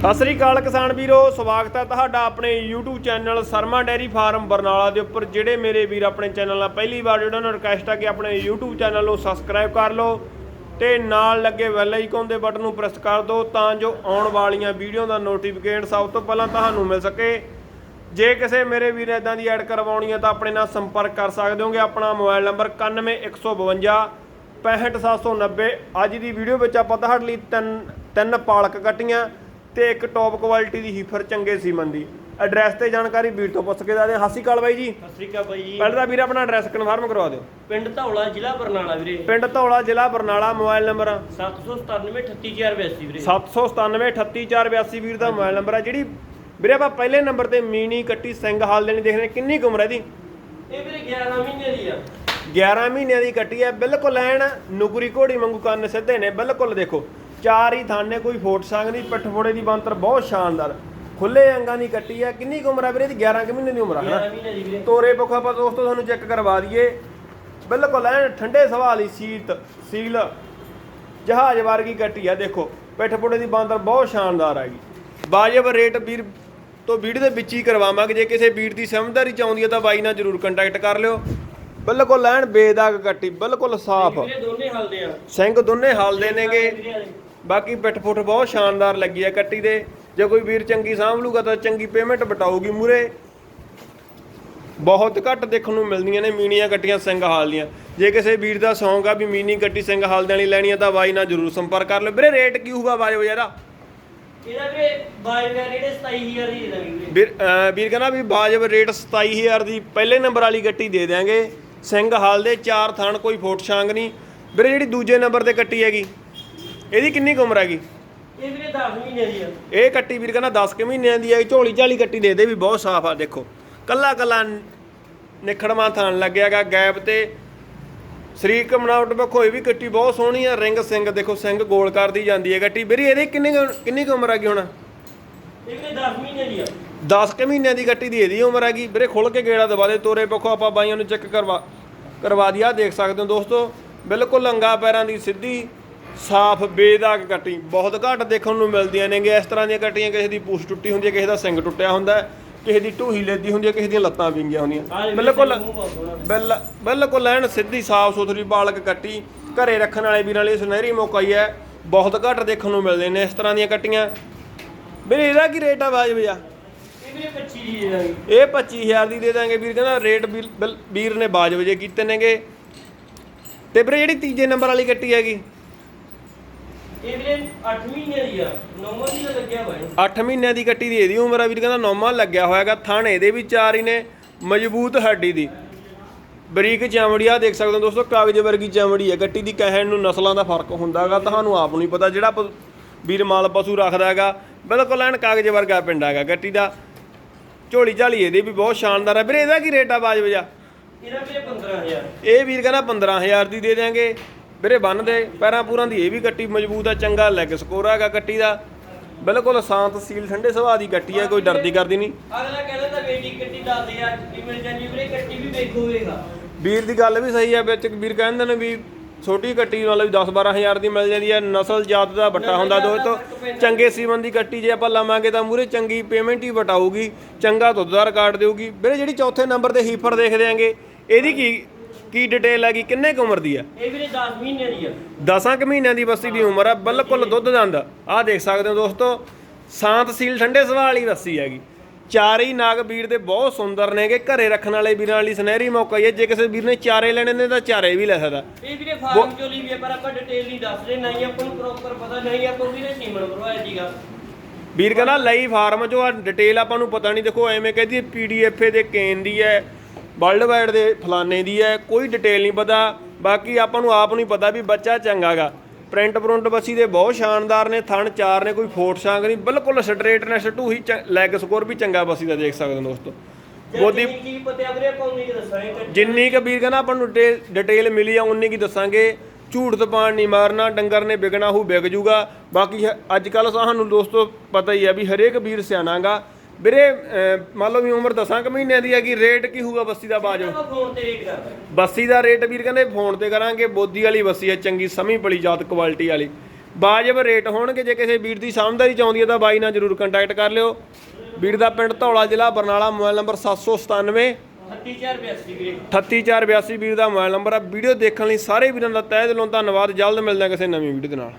ਸਤਿ ਸ੍ਰੀ ਅਕਾਲ ਕਿਸਾਨ ਵੀਰੋ, ਸਵਾਗਤ ਹੈ ਤੁਹਾਡਾ ਆਪਣੇ YouTube channel Sharma dairy farm Barnala ਦੇ ਉੱਪਰ, ਜਿਹੜੇ ਮੇਰੇ ਵੀਰ ਆਪਣੇ ਚੈਨਲ ਨਾਲ ਪਹਿਲੀ ਵਾਰ ਜਿਹੜਾ ਉਹਨਾਂ ਨੂੰ ਰਿਕਵੈਸਟ ਹੈ ਕਿ ਆਪਣੇ YouTube ਚੈਨਲ ਨੂੰ ਸਬਸਕ੍ਰਾਈਬ ਕਰ ਲਓ ਤੇ ਨਾਲ ਲੱਗੇ ਬੈਲ ਆਈਕਨ ਦੇ ਬਟਨ ਨੂੰ ਪ੍ਰੈਸ ਕਰ ਦਿਓ ਤਾਂ ਜੋ ਆਉਣ ਵਾਲੀਆਂ ਵੀਡੀਓ ਦਾ ਨੋਟੀਫਿਕੇਸ਼ਨ ਸਭ ਤੋਂ ਪਹਿਲਾਂ ਤੁਹਾਨੂੰ ਮਿਲ ਸਕੇ। ਜੇ ਕਿਸੇ ਮੇਰੇ ਵੀਰ ਇਦਾਂ ਦੀ ਐਡ ਕਰਵਾਉਣੀ ਹੈ ਤਾਂ ਆਪਣੇ ਨਾਲ ਸੰਪਰਕ ਕਰ ਸਕਦੇ ਹੋਗੇ। ਆਪਣਾ ਮੋਬਾਈਲ ਨੰਬਰ 91152 65790 ਅੱਜ ਦੀ ਵੀਡੀਓ ਵਿੱਚ ਆਪਾਂ ਤੁਹਾਡੇ ਲਈ ਤਿੰਨ ਤਿੰਨ ਪਾਲਕ ਕੱਟੀਆਂ। ਤੇ ਇੱਕ ਟੌਪ ਕੁਆਲਿਟੀ ਦੀ ਹੀਫਰ ਚੰਗੇ ਸੀਮਨ ਦੀ। ਐਡਰੈਸ ਤੇ ਜਾਣਕਾਰੀ ਵੀਰ ਤੋਂ ਪੁੱਛ ਕੇ ਦੱਸਦੇ ਹਾਂ। ਸਤਿ ਸ਼੍ਰੀ ਅਕਾਲ ਬਾਈ ਜੀ। ਸਤਿ ਸ੍ਰੀ ਅਕਾਲ ਬਾਈ ਜੀ। ਪਹਿਲਾਂ ਤਾਂ ਵੀਰ ਆਪਣਾ ਐਡਰੈਸ ਕਨਫਰਮ ਕਰਵਾ ਦਿਓ। ਪਿੰਡ ਧੌਲਾ ਜ਼ਿਲ੍ਹਾ ਬਰਨਾਲਾ ਵੀਰੇ। ਪਿੰਡ ਧੌਲਾ ਜ਼ਿਲ੍ਹਾ ਬਰਨਾਲਾ ਮੋਬਾਈਲ ਨੰਬਰ 797 38482 ਵੀਰੇ। 797 ਵੀਰ ਦਾ ਮੋਬਾਈਲ ਨੰਬਰ ਹੈ ਜਿਹੜੀ ਵੀਰੇ ਆਪਾਂ ਪਹਿਲੇ ਨੰਬਰ ਤੇ ਮੀਨੀ ਕੱਟੀ ਸਿੰਘ ਹਾਲ ਦੇਣੀ ਦੇਖਦੇ। ਹਾਂ ਕਿੰਨੀ ਉਮਰ ਹੈ ਇਹਦੀ? ਇਹ ਵੀਰੇ 11 ਮਹੀਨੇ ਦੀ ਆ। 11 ਮਹੀਨਿਆਂ ਦੀ ਕੱਟੀ ਹੈ ਬਿਲਕੁਲ ਐਨ ਨੁਕਰੀ ਘੋੜੀ ਵਾਂਗੂ ਕੰਨ ਸਿੱਧੇ ਨੇ। ਬਿਲਕੁਲ ਦੇਖੋ। ਚਾਰ ਹੀ ਥਾਨੇ ਕੋਈ ਫੋਟ ਸੰਗ ਦੀ ਪਿੱਠ ਫੋੜੇ ਦੀ ਬੰਤਰ ਬਹੁਤ ਸ਼ਾਨਦਾਰ। ਖੁੱਲੇ ਅੰਗਾਂ ਦੀ ਕੱਟੀ ਹੈ ਕਿੰਨੀ ਕੁ ਉਮਰ ਹੈ ਵੀਰੇ? ਦੀ 11 ਕੁ ਮਹੀਨੇ ਦੀ ਉਮਰ ਹੈ 11 ਹਨਾ ਮਹੀਨੇ ਦੀ ਵੀਰੇ। ਤੋਰੇ ਪੱਖੋਂ ਆਪਾਂ ਦੋਸਤੋ ਤੁਹਾਨੂੰ ਚੈੱਕ ਕਰਵਾ ਦਈਏ। ਬਿਲਕੁਲ ਐਨ ਠੰਡੇ ਸੁਭਾਅ ਦੀ ਸੀਤ ਸੀਲ ਜਹਾਜ਼ ਵਰਗੀ ਕੱਟੀ ਆ ਦੇਖੋ। ਪਿੱਠ ਫੋੜੇ ਦੀ ਬਾਂਦਰ ਬਹੁਤ ਸ਼ਾਨਦਾਰ ਹੈਗੀ ਵਾਜਬ ਰੇਟ ਵੀਰ ਤੋਂ ਵੀਡੀਓ ਦੇ ਵਿੱਚ ਹੀ ਕਰਵਾਵਾਂਗੇ। ਜੇ ਕਿਸੇ ਵੀਰ ਦੀ ਸਮਝਦਾਰੀ ਚਾਹੁੰਦੀ ਹੈ ਤਾਂ ਬਾਈ ਨਾਲ ਜਰੂਰ ਕੰਟੈਕਟ ਕਰ ਲਿਓ। ਬਿਲਕੁਲ ਐਨ ਬੇਦਾਗ ਕੱਟੀ ਬਿਲਕੁਲ ਸਾਫ਼। ਵੀਰੇ ਦੋਨੇ ਹਲਦੇ ਆ। ਸਿੰਘ ਦੋਨੇ ਹਾਲਦੇ ਨੇਗੇ। ਬਾਕੀ ਪਿੱਠ ਪੁੱਠ ਬਹੁਤ ਸ਼ਾਨਦਾਰ ਲੱਗੀ ਹੈ ਕੱਟੀ ਦੇ। ਜੇ ਕੋਈ ਵੀਰ ਚੰਗੀ ਸਾਂਭ ਲੂਗਾ ਤਾਂ ਚੰਗੀ ਪੇਮੈਂਟ ਬਟਾਊਗੀ ਮੂਰੇ ਬਹੁਤ ਘੱਟ ਦੇਖਣ ਨੂੰ ਮਿਲਦੀਆਂ ਨੇ ਮੀਨੀਆਂ ਕੱਟੀਆਂ ਸਿੰਘ ਹਾਲ ਦੀਆਂ। ਜੇ ਕਿਸੇ ਵੀਰ ਦਾ ਸ਼ੌਂਕ ਆ ਵੀ ਮੀਨੀ ਕੱਟੀ ਸਿੰਘ ਹਾਲ ਦੇਣੀ ਲੈਣੀ ਆ ਤਾਂ ਬਾਈ ਨਾਲ ਜਰੂਰ ਸੰਪਰਕ ਕਰ ਲਓ। ਵੀਰੇ ਰੇਟ ਕੀ ਹੋਊਗਾ ਬਾਜੋ ਇਹਦਾ ਇਹਦਾ ਵੀਰੇ ਦਾ ਰੇਟ 27000 ਦੀ ਦੇ ਦਾਂਗੇ ਵੀਰੇ। ਵੀਰ ਕਹਿੰਦਾ ਵੀ ਬਾਜਬ ਰੇਟ 27000 ਦੀ ਪਹਿਲੇ ਨੰਬਰ ਵਾਲੀ ਗੱਟੀ ਦੇ ਦਿਆਂਗੇ। ਸਿੰਘ ਹਾਲ ਦੇ ਚਾਰ ਥਣ ਕੋਈ ਫੋਟ ਛਾਂਗ ਨਹੀਂ। ਵੀਰੇ ਜਿਹੜੀ ਦੂਜੇ ਨੰਬਰ ਤੇ ਕੱਟੀ ਹੈਗੀ। ਇਹਦੀ ਕਿੰਨੀ ਕੁ ਉਮਰ ਹੈਗੀ? ਇਹ ਵੀਰੇ 10 ਮਹੀਨੇ ਦੀ ਆ। ਇਹ ਕੱਟੀ ਵੀਰ ਕਹਿੰਦਾ 10 ਕੁ ਮਹੀਨਿਆਂ ਦੀ ਹੈ ਝੋਲੀ ਝਾਲੀ ਕੱਟੀ ਦੇ ਦੇ ਵੀ ਬਹੁਤ ਸਾਫ਼ ਆ ਦੇਖੋ। ਕੱਲਾ ਕੱਲਾ ਨਿਖੜਵਾ ਥਾਣ ਲੱਗਿਆਗਾ ਗੈਪ ਤੇ। ਸਰੀਰਕ ਬਣਾਵਟ ਪੱਖੋਂ ਇਹ ਵੀ ਕੱਟੀ ਬਹੁਤ ਸੋਹਣੀ ਆ ਰਿੰਗ ਸਿੰਘ ਦੇਖੋ ਸਿੰਘ ਗੋਲ ਕਰਦੀ ਜਾਂਦੀ ਹੈ ਕੱਟੀ। ਵੀਰੇ ਇਹਦੀ ਕਿੰਨੀ ਕਿੰਨੀ ਕੁ ਉਮਰ ਹੈਗੀ ਹੁਣ? ਇਹ ਵੀਰੇ 10 ਮਹੀਨੇ ਦੀ ਆ। 10 ਕੁ ਮਹੀਨਿਆਂ ਦੀ ਕੱਟੀ ਦੀ ਇਹਦੀ ਉਮਰ ਹੈਗੀ। ਵੀਰੇ ਖੁੱਲ ਕੇ ਗੇੜਾ ਦਵਾ ਦੇ ਤੋਰੇ ਪੱਖੋਂ ਆਪਾਂ ਬਾਈਆਂ ਨੂੰ ਚੈੱਕ ਕਰਵਾ ਕਰਵਾ ਦਿਆ ਦੇਖ ਸਕਦੇ ਹੋ ਦੋਸਤੋ। ਬਿਲਕੁਲ ਲੰਗਾ ਪੈਰਾਂ ਦੀ ਸਿੱਧੀ ਸਾਫ਼ ਬੇਦਾਗ ਕੱਟੀ ਬਹੁਤ ਘੱਟ ਦੇਖਣ ਨੂੰ ਮਿਲਦੀਆਂ ਨੇਗੇ ਇਸ ਤਰ੍ਹਾਂ ਦੀਆਂ ਕੱਟੀਆਂ ਕਿਸੇ ਦੀ ਪੂਛ ਟੁੱਟੀ ਹੁੰਦੀ ਹੈ ਕਿਸੇ ਦਾ ਸਿੰਗ ਟੁੱਟਿਆ ਹੁੰਦਾ ਹੈ ਕਿਸੇ ਦੀ ਢੂਹੀ ਲੈਦੀ ਹੁੰਦੀ ਹੈ ਕਿਸੇ ਦੀਆਂ ਲੱਤਾਂ ਵਿੰਗੀਆਂ ਹੁੰਦੀਆਂ। ਬਿਲਕੁਲ ਬਿਲਕੁਲ ਐਨ ਸਿੱਧੀ ਸਾਫ਼ ਸੁਥਰੀ ਬਾਲਕ ਕੱਟੀ ਘਰੇ ਰੱਖਣ ਵਾਲੇ ਵੀਰਾਂ ਲਈ ਸੁਨਹਿਰੀ ਮੌਕਾ ਹੀ ਹੈ ਬਹੁਤ ਘੱਟ ਦੇਖਣ ਨੂੰ ਮਿਲਦੇ ਨੇ ਇਸ ਤਰ੍ਹਾਂ ਦੀਆਂ ਕੱਟੀਆਂ ਵੀਰੇ ਇਹਦਾ ਕੀ ਰੇਟ ਆ ਵਾਜਬ ਆ ਇਹ ਵੀਰੇ 25 ਦੀ ਦੇ ਦਾਂਗੇ। ਇਹ 25000 ਦੀ ਦੇ ਦਾਂਗੇ ਵੀਰ ਕਹਿੰਦਾ ਰੇਟ ਵੀਰ ਨੇ ਬਾਜ ਵਜੇ ਕੀਤੇ ਨੇਗੇ। ਤੇ ਵੀਰੇ ਜਿਹੜੀ ਤੀਜੇ ਨੰਬਰ ਵਾਲੀ ਕੱਟੀ ਹੈਗੀ ਇਹ ਵੀਰੇ 8 ਮਹੀਨੇ ਦੀ ਆ 9 ਮਹੀਨੇ ਲੱਗਿਆ ਹੋਇਆ 8 ਮਹੀਨਿਆਂ ਦੀ ਕੱਟੀ ਦੀ ਇਹਦੀ ਉਮਰ ਆ ਵੀਰ ਕਹਿੰਦਾ ਨੌਵਾਂ ਲੱਗਿਆ ਹੋਇਆਗਾ ਥਣ ਇਹਦੇ ਵੀ ਚਾਰ ਹੀ ਨੇ ਮਜ਼ਬੂਤ ਹੱਡੀ ਦੀ। ਬਰੀਕ ਚਮੜੀ ਆ ਦੇਖ ਸਕਦੇ ਹੋ ਦੋਸਤੋ ਕਾਗਜ਼ ਵਰਗੀ ਚਮੜੀ ਹੈ ਕੱਟੀ ਦੀ ਕਹਿਣ ਨੂੰ ਨਸਲਾਂ ਦਾ ਫ਼ਰਕ ਹੁੰਦਾਗਾ ਤੁਹਾਨੂੰ ਆਪ ਨੂੰ ਹੀ ਪਤਾ ਜਿਹੜਾ ਪ- ਵੀਰ ਮਾਲ ਪਸ਼ੂ ਰੱਖਦਾ ਹੈਗਾ ਬਿਲਕੁਲ ਐਨ ਕਾਗਜ਼ ਵਰਗਾ ਪਿੰਡ ਹੈਗਾ ਕੱਟੀ ਦਾ। ਝੋਲੀ ਝਾਲੀ ਇਹਦੀ ਵੀ ਬਹੁਤ ਸ਼ਾਨਦਾਰ ਹੈ ਵੀਰੇ ਇਹਦਾ ਕੀ ਰੇਟ ਆ ਬਾਜ ਵਜਾ? ਇਹਦਾ ਵੀਰੇ 15000 ਇਹ ਵੀਰ ਕਹਿੰਦਾ 15000 ਦੀ ਦੇ ਦਿਆਂਗੇ। ਵੀਰੇ ਬੰਨ ਦੇ ਪੈਰਾਂ ਪੂਰਾਂ ਦੀ ਇਹ ਵੀ ਗੱਟੀ ਮਜ਼ਬੂਤ ਆ ਚੰਗਾ ਲੈਗ ਸਕੋਰ ਹੈਗਾ ਗੱਟੀ ਦਾ। ਬਿਲਕੁਲ ਸ਼ਾਂਤ ਸੀਲ ਠੰਡੇ ਸੁਭਾਅ ਦੀ ਗੱਟੀ ਹੈ ਕੋਈ ਡਰਦੀ ਕਰਦੀ ਨਹੀਂ। ਅਗਲਾ ਕਹਿੰਦਾ ਤਾਂ ਬੇਟੀ ਕੱਟੀ ਦੱਸਦੇ ਆ ਕਿ ਮਿਲ ਜਾਂਦੀ ਵੀਰੇ ਕੱਟੀ ਵੀ ਵੇਖੋ ਵੇਗਾ ਵੀਰ ਦੀ ਗੱਲ ਵੀ ਸਹੀ ਹੈ ਵਿੱਚ ਵੀਰ ਕਹਿੰਦੇ ਨੇ ਵੀ ਛੋਟੀ ਕੱਟੀ ਨਾਲ ਵੀ 10 12000 ਦੀ ਮਿਲ ਜਾਂਦੀ ਹੈ ਨਸਲ ਜਾਤ ਦਾ ਵੱਟਾ ਹੁੰਦਾ ਦੋਸਤੋ ਚੰਗੇ ਸੀਮਨ ਦੀ ਕੱਟੀ ਜੇ ਆਪਾਂ ਲਵਾਂਗੇ ਤਾਂ ਮੂਰੇ ਚੰਗੀ ਪੇਮੈਂਟ ਹੀ ਵਟਾਊਗੀ ਚੰਗਾ ਦੁੱਧ ਦਾ ਰਿਕਾਰਡ ਦੇਊਗੀ। ਵੀਰੇ ਜਿਹੜੀ ਚੌਥੇ ਨੰਬਰ ਤੇ ਹੀਫਰ ਦੇਖਦੇ ਆਂਗੇ ਇਹਦੀ ਕੀ ਕੀ ਡਿਟੇਲ ਹੈਗੀ? ਕਿੰਨੇ ਕੁ ਉਮਰ ਦੀ ਆ? ਇਹ ਵੀਰੇ 10 ਮਹੀਨੇ ਦੀ ਆ। 10 ਕੁ ਮਹੀਨਿਆਂ ਦੀ ਬੱਸੀ ਦੀ ਉਮਰ ਆ। ਬਿਲਕੁਲ ਦੁੱਧ ਦੰਦ ਆਹ ਦੇਖ ਸਕਦੇ ਹੋ ਦੋਸਤੋ ਸ਼ਾਂਤ ਸੀਲ ਠੰਡੇ ਸੁਭਾਅ ਵਾਲੀ ਬੱਸੀ ਹੈਗੀ। ਚਾਰੇ ਨਾਗ ਵੀਰ ਦੇ ਬਹੁਤ ਸੁੰਦਰ ਨੇਗੇ। ਘਰੇ ਰੱਖਣ ਵਾਲੇ ਵੀਰਾਂ ਲਈ ਸੁਨਹਿਰੀ ਮੌਕਾ ਹੀ ਹੈ। ਜੇ ਕਿਸੇ ਵੀਰ ਨੇ ਚਾਰੇ ਲੈਣੇ ਨੇ ਤਾਂ ਚਾਰੇ ਵੀ ਲੈ ਸਕਦਾ। ਇਹ ਵੀਰੇ ਫਾਰਮ ਚੋਂ ਲਈ ਵੀ ਆ, ਪਰ ਆਪਾਂ ਡਿਟੇਲ ਨਹੀਂ ਦੱਸਦੇ ਨਹੀਂ ਆਪਾਂ ਨੂੰ ਪ੍ਰੋਪਰ ਪਤਾ ਨਹੀਂ ਆਪਾਂ ਵੀਰੇ ਸੀਮਨ ਭਰਵਾਇਆ ਜੀਗਾ ਵੀਰ ਕਹਿੰਦਾ ਲਈ ਫਾਰਮ ਚੋਂ। ਆ ਡਿਟੇਲ ਆਪਾਂ ਨੂੰ ਪਤਾ ਨਹੀਂ। ਦੇਖੋ ਐਵੇਂ ਕਹਿੰਦੀ ਪੀਡੀਐਫ ਦੇ ਕੇਨ ਦੀ ਹੈ। ਵਰਲਡ ਵਾਈਡ ਦੇ ਫਲਾਣੇ ਦੀ ਹੈ ਕੋਈ ਡਿਟੇਲ ਨਹੀਂ ਪਤਾ। ਬਾਕੀ ਆਪਾਂ ਨੂੰ ਆਪ ਨੂੰ ਹੀ ਪਤਾ ਵੀ ਬੱਚਾ ਚੰਗਾਗਾ ਪ੍ਰਿੰਟ ਪ੍ਰਿੰਟ ਬੱਸੀ ਦੇ ਬਹੁਤ ਸ਼ਾਨਦਾਰ ਨੇ ਥਣ ਚਾਰ ਨੇ ਕੋਈ ਫੋਟ ਸ਼ਾਂਗ ਨਹੀਂ। ਬਿਲਕੁਲ ਸਟ੍ਰੇਟਨੈਸ ਟੂ ਹੀ ਲੈਗ ਸਕੋਰ ਵੀ ਚੰਗਾ ਬੱਸੀ ਦਾ ਦੇਖ ਸਕਦੇ ਹੋ ਦੋਸਤੋ। ਬੋਦੀ ਜਿੰਨੀ ਕੁ ਵੀਰ ਕਹਿੰਦਾ ਆਪਾਂ ਨੂੰ ਡਿਟੇਲ- ਮਿਲੀ ਆ ਉਨੀ ਕੀ ਦੱਸਾਂਗੇ। ਝੂਠ ਤਪਾਣ ਨਹੀਂ ਮਾਰਨਾ ਡੰਗਰ ਨੇ ਵਿਕਣਾ ਹੋ ਵਿਕ ਜੂਗਾ। ਬਾਕੀ ਅੱਜ ਕੱਲ ਸਾਨੂੰ ਦੋਸਤੋ ਪਤਾ ਹੀ ਆ ਵੀ ਹਰੇਕ ਵੀਰ ਸਿਆਣਾਗਾ ਵੀਰੇ ਅਹ, ਮੰਨ ਲਓ ਵੀ ਉਮਰ ਦਸਾਂ ਕੁ ਮਹੀਨਿਆਂ ਦੀ ਹੈਗੀ ਰੇਟ ਕੀ ਹੋਊਗਾ ਬੱਸੀ ਦਾ ਬਾਜੋ? ਆਪਾਂ ਫੋਨ ਤੇ ਰੇਟ ਕਰਦਾ। ਬੱਸੀ ਦਾ ਰੇਟ ਵੀਰ ਕਹਿੰਦੇ ਫੋਨ ਤੇ ਕਰਾਂਗੇ ਬੋਦੀ ਵਾਲੀ ਬੱਸੀ ਹੈ ਚੰਗੀ ਸਮੀ ਬੜੀ ਜਾਤ ਕੁਆਲਿਟੀ ਵਾਲੀ। ਵਾਜਬ ਰੇਟ ਹੋਣਗੇ ਜੇ ਕਿਸੇ ਵੀਰ ਦੀ ਸਮਝਦਾਰੀ ਚਾਹੁੰਦੀ ਹੈ ਤਾਂ ਬਾਈ ਨਾਲ ਜਰੂਰ ਕੰਟੈਕਟ ਕਰ ਲਿਓ। ਵੀਰ ਦਾ ਪਿੰਡ ਧੌਲਾ ਜ਼ਿਲ੍ਹਾ ਬਰਨਾਲਾ ਮੋਬਾਈਲ ਨੰਬਰ 797 38482 ਵੀਰੇ। 38482 ਵੀਰ ਦਾ ਮੋਬਾਈਲ ਨੰਬਰ ਆ ਵੀਡੀਓ ਦੇਖਣ ਲਈ ਸਾਰੇ ਵੀਰਾਂ ਦਾ ਤਹਿ ਦਿਲੋਂ ਧੰਨਵਾਦ। ਜਲਦ ਮਿਲਦੇ ਹਾਂ ਕਿਸੇ ਨਵੀਂ ਵੀਡੀਓ ਦੇ ਨਾਲ।